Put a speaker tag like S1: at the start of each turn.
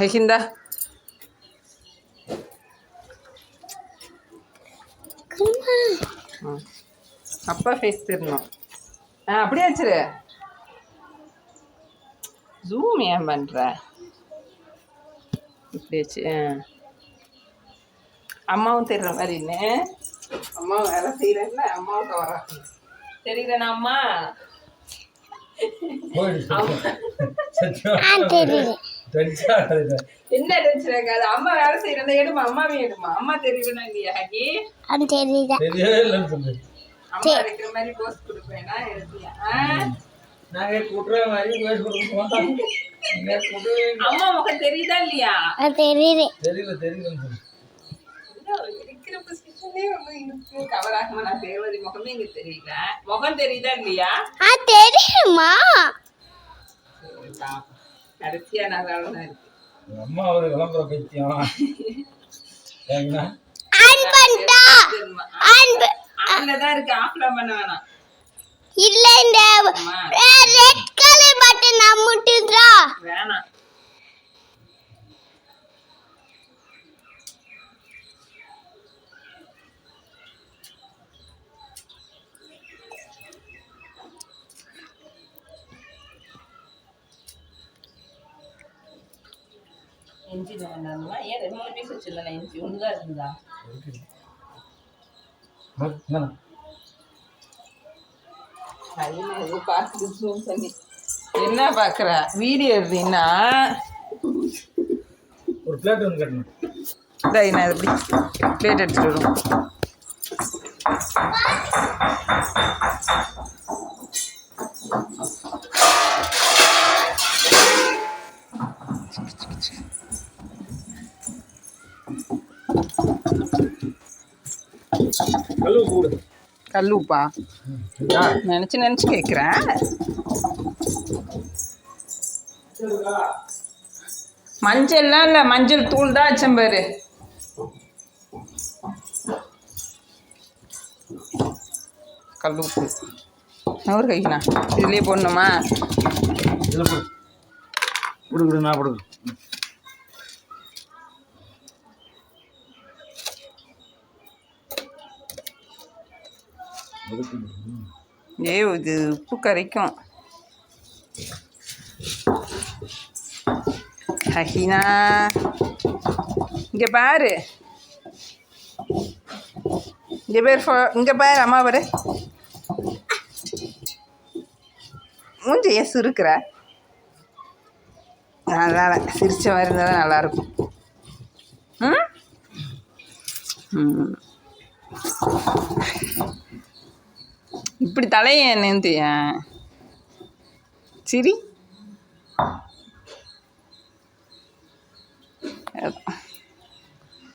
S1: ஹெஹிந்தா. அப்பா ஃபேஸ் திருணும் ஆ அப்படியே வச்சிரு ஜூம் ஏன் பண்ணுற இப்படி வச்சு ஆ. அம்மாவும் தெரியுற மாதிரி என்ன அம்மாவும் வேலை செய்கிறேன்ல அம்மாவும் கவரா தெரியுறேனா அம்மா
S2: தெரியுது
S1: என்ன டென்ஷன் இருக்காது அம்மா வேலை செய்யறதா எடுமா? அம்மாவே எடுமா? அம்மா தெரியுதுன்னா இல்லையா?
S2: தெரியுது.
S1: அம்மா இருக்கிற மாதிரி போஸ்ட் கொடுப்பேனா எடுத்தியா ஆ? அம்மா முகம் தெரியுதா இல்லையா?
S2: தெரியுது.
S1: இருக்கிற பொசிஷனே ஒன்றும் இருக்கு. கவர் ஆகாம நான் தேவதி முகமே இங்க தெரியல. முகம் தெரியுதா இல்லையா?
S2: ஆ தெரியுமா
S1: கடைசியா நான் தான் இருக்கு.
S3: அம்மா ஒரு விளம்பர பைத்தியம். ஏங்கண்ணா?
S2: ஆன் பண்ணிட்டா ஆன் ப-
S1: ஆன்ல தான் இருக்கு ஆஃப்ல பண்ண வேணாம்.
S2: இல்ல இந்த ரெட் கலர் பட்டன் அமுட்டுதா
S1: வேணாம். இஞ்சி வேண்டாமா ஏன் ரெண்டு மூணு பீஸ் வச்சிருந்தேன் இஞ்சி ஒன்று தான் பண்ணி. என்ன பார்க்குற? வீடியோ எடுத்தீங்கன்னா.
S3: ஒரு பிளேட் வந்து கட்டணும்.
S1: டேய் நான் எப்படி பிளேட் எடுத்துட்டு வரும். கல்லுப்பா?
S3: சரியா
S1: நினச்சி நினச்சி கேட்குறேன் மஞ்சள்லாம் இல்லை மஞ்சள் தூள் தான் வச்சேன் பாரு. கல் உப்பு. நூறு கைக்குண்ணா. இதுலேயே போடணுமா?
S3: இதில் போடு. கொடு கொடு நான் கொடுக்கு
S1: ஏ இது உப்பு கரைக்கும். ஹஹினா. இங்கே பாரு. இங்கே பேர் ஃபோ இங்கே பாரு அம்மா பாரு. மூஞ்சி ஏன் சுருக்கிற. நல்லா சிரிச்ச மாதிரி இருந்தால் தான் நல்லாயிருக்கும் ம்? ம். இப்படி தலையை என்னன்னு சரி.